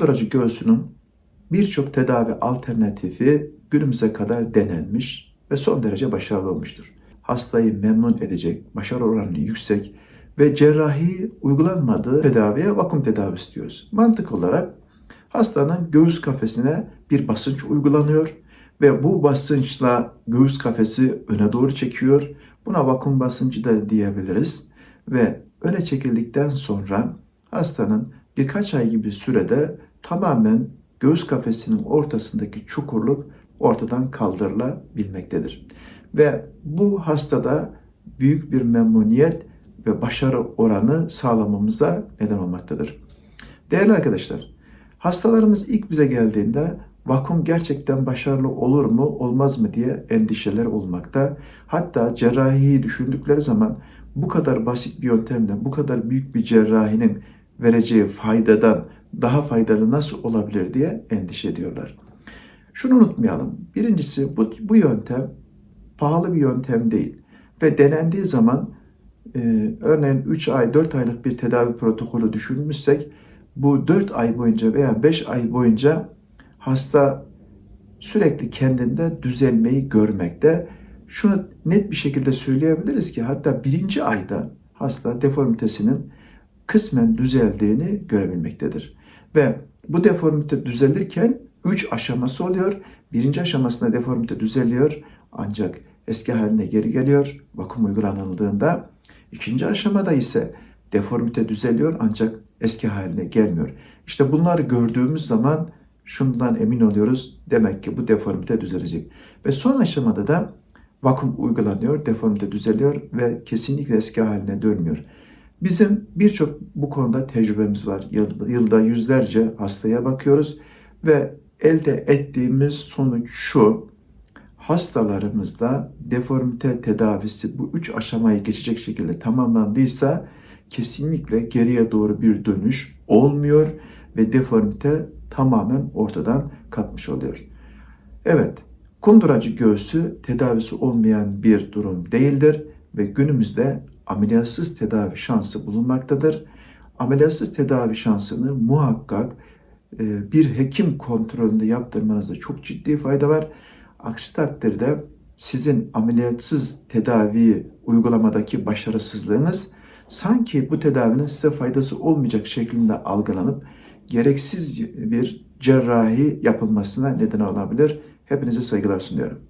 Kunduracı göğsünün birçok tedavi alternatifi günümüze kadar denenmiş ve son derece başarılı olmuştur. Hastayı memnun edecek, başarı oranı yüksek ve cerrahi uygulanmadığı tedaviye vakum tedavisi diyoruz. Mantık olarak hastanın göğüs kafesine bir basınç uygulanıyor ve bu basınçla göğüs kafesi öne doğru çekiyor. Buna vakum basıncı da diyebiliriz ve öne çekildikten sonra hastanın birkaç ay gibi sürede tamamen göğüs kafesinin ortasındaki çukurluk ortadan kaldırılabilmektedir. Ve bu hastada büyük bir memnuniyet ve başarı oranı sağlamamıza neden olmaktadır. Değerli arkadaşlar, hastalarımız ilk bize geldiğinde vakum gerçekten başarılı olur mu, olmaz mı diye endişeler olmakta. Hatta cerrahiyi düşündükleri zaman bu kadar basit bir yöntemle, bu kadar büyük bir cerrahinin vereceği faydadan daha faydalı nasıl olabilir diye endişe ediyorlar. Şunu unutmayalım. Birincisi bu, bu yöntem pahalı bir yöntem değil. Ve denendiği zaman e, örneğin 3 ay, 4 aylık bir tedavi protokolü düşünmüşsek bu 4 ay boyunca veya 5 ay boyunca hasta sürekli kendinde düzelmeyi görmekte. Şunu net bir şekilde söyleyebiliriz ki hatta birinci ayda hasta deformitesinin kısmen düzeldiğini görebilmektedir. Ve bu deformite düzelirken 3 aşaması oluyor. Birinci aşamasında deformite düzeliyor ancak eski haline geri geliyor vakum uygulanıldığında. İkinci aşamada ise deformite düzeliyor ancak eski haline gelmiyor. İşte bunları gördüğümüz zaman şundan emin oluyoruz. Demek ki bu deformite düzelecek. Ve son aşamada da vakum uygulanıyor, deformite düzeliyor ve kesinlikle eski haline dönmüyor. Bizim birçok bu konuda tecrübemiz var. Yılda yüzlerce hastaya bakıyoruz ve elde ettiğimiz sonuç şu. Hastalarımızda deformite tedavisi bu üç aşamayı geçecek şekilde tamamlandıysa kesinlikle geriye doğru bir dönüş olmuyor ve deformite tamamen ortadan kalkmış oluyor. Evet, kunduracı göğsü tedavisi olmayan bir durum değildir ve günümüzde ameliyatsız tedavi şansı bulunmaktadır. Ameliyatsız tedavi şansını muhakkak e, bir hekim kontrolünde yaptırmanızda çok ciddi fayda var. Aksi takdirde sizin ameliyatsız tedavi uygulamadaki başarısızlığınız sanki bu tedavinin size faydası olmayacak şeklinde algılanıp gereksiz bir cerrahi yapılmasına neden olabilir. Hepinize saygılar sunuyorum.